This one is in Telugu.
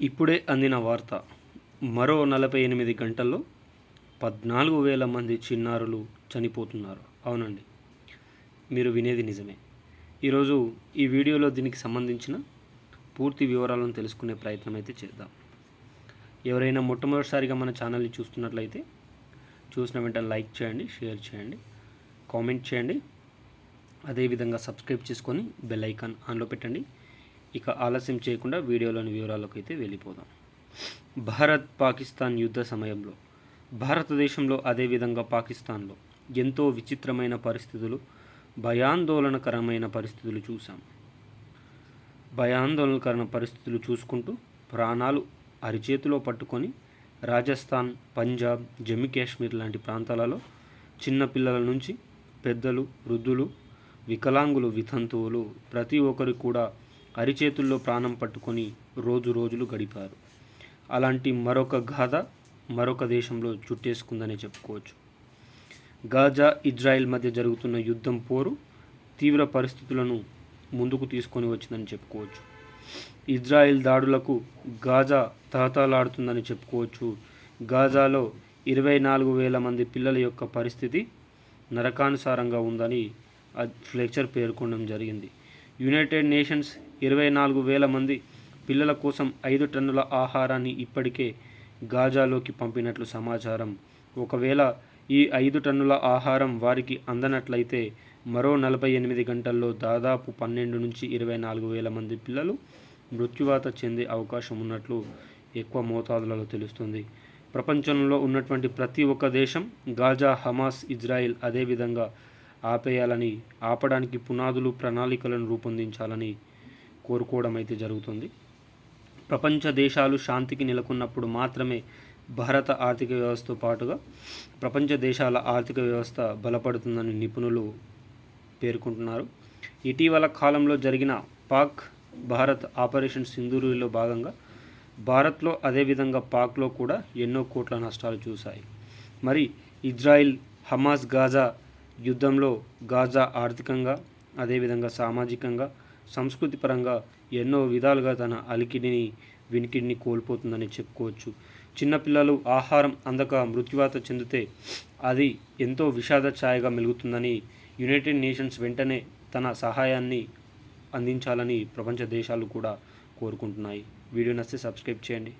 ఇప్పుడే అందిన వార్త. మరో నలభై ఎనిమిది గంటల్లో పద్నాలుగు వేల మంది చిన్నారులు చనిపోతున్నారు. అవునండి. మీరు వినేది నిజమే. ఈరోజు ఈ వీడియోలో దీనికి సంబంధించిన పూర్తి వివరాలను తెలుసుకునే ప్రయత్నం అయితే చేద్దాం. ఎవరైనా మొట్టమొదటిసారిగా మన ఛానల్ని చూస్తున్నట్లయితే చూసిన వెంటనే లైక్ చేయండి షేర్ చేయండి కామెంట్ చేయండి. అదేవిధంగా సబ్స్క్రైబ్ చేసుకొని బెల్ ఐకాన్ ఆన్లో పెట్టండి. ఇక ఆలస్యం చేయకుండా వీడియోలోని వివరాలకు అయితే వెళ్ళిపోదాం. భారత్ పాకిస్తాన్ యుద్ధ సమయంలో భారతదేశంలో అదేవిధంగా పాకిస్తాన్లో ఎంతో విచిత్రమైన పరిస్థితులు భయాందోళనకరమైన పరిస్థితులు చూసాం భయాందోళనకరమైన పరిస్థితులు చూసుకుంటూ ప్రాణాలు అరిచేతిలో పట్టుకొని రాజస్థాన్ పంజాబ్ జమ్మూ కాశ్మీర్ లాంటి ప్రాంతాలలో చిన్నపిల్లల నుంచి పెద్దలు వృద్ధులు వికలాంగులు వితంతువులు ప్రతి ఒక్కరు కూడా అరిచేతుల్లో ప్రాణం పట్టుకొని రోజు రోజులు గడిపారు. అలాంటి మరొక గాథ మరొక దేశంలో చుట్టేసుకుందనే చెప్పుకోవచ్చు. గాజా ఇజ్రాయెల్ మధ్య జరుగుతున్న యుద్ధం పోరు తీవ్ర పరిస్థితులను ముందుకు తీసుకొని వచ్చిందని చెప్పుకోవచ్చు. ఇజ్రాయెల్ దాడులకు గాజా తహతలాడుతుందని చెప్పుకోవచ్చు. గాజాలో ఇరవై నాలుగు వేల మంది పిల్లల యొక్క పరిస్థితి నరకానుసారంగా ఉందని ఫ్లెక్చర్ పేర్కొనడం జరిగింది. యునైటెడ్ నేషన్స్ ఇరవై నాలుగు వేల మంది పిల్లల కోసం ఐదు టన్నుల ఆహారాన్ని ఇప్పటికే గాజాలోకి పంపినట్లు సమాచారం. ఒకవేళ ఈ ఐదు టన్నుల ఆహారం వారికి అందనట్లయితే మరో నలభై ఎనిమిది గంటల్లో దాదాపు పన్నెండు నుంచి ఇరవై నాలుగు వేల మంది పిల్లలు మృత్యువాత చెందే అవకాశం ఉన్నట్లు ఎక్కువ మోతాదులలో తెలుస్తుంది. ప్రపంచంలో ఉన్నటువంటి ప్రతి ఒక్క దేశం గాజా హమాస్ ఇజ్రాయిల్ అదేవిధంగా ఆపేయాలని ఆపడానికి పునాదులు ప్రణాళికలను రూపొందించాలని కోరుకోవడం అయితే జరుగుతుంది. ప్రపంచ దేశాలు శాంతికి నెలకొన్నప్పుడు మాత్రమే భారత ఆర్థిక వ్యవస్థతో పాటుగా ప్రపంచ దేశాల ఆర్థిక వ్యవస్థ బలపడుతుందని నిపుణులు పేర్కొంటున్నారు. ఇటీవల కాలంలో జరిగిన పాక్ భారత్ ఆపరేషన్ సింధూరులో భాగంగా భారత్లో అదేవిధంగా పాక్లో కూడా ఎన్నో కోట్ల నష్టాలు చూశాయి. మరి ఇజ్రాయిల్ హమాస్ గాజా యుద్ధంలో గాజా ఆర్థికంగా అదేవిధంగా సామాజికంగా సంస్కృతి పరంగా ఎన్నో విధాలుగా తన అలికిడిని వినికిడిని కోల్పోతుందని చెప్పుకోవచ్చు. చిన్నపిల్లలు ఆహారం అందక మృత్యువాత చెందితే అది ఎంతో విషాద ఛాయగా మెలుగుతుందని యునైటెడ్ నేషన్స్ వెంటనే తన సహాయాన్ని అందించాలని ప్రపంచ దేశాలు కూడా కోరుకుంటున్నాయి. వీడియో నచ్చితే సబ్స్క్రైబ్ చేయండి.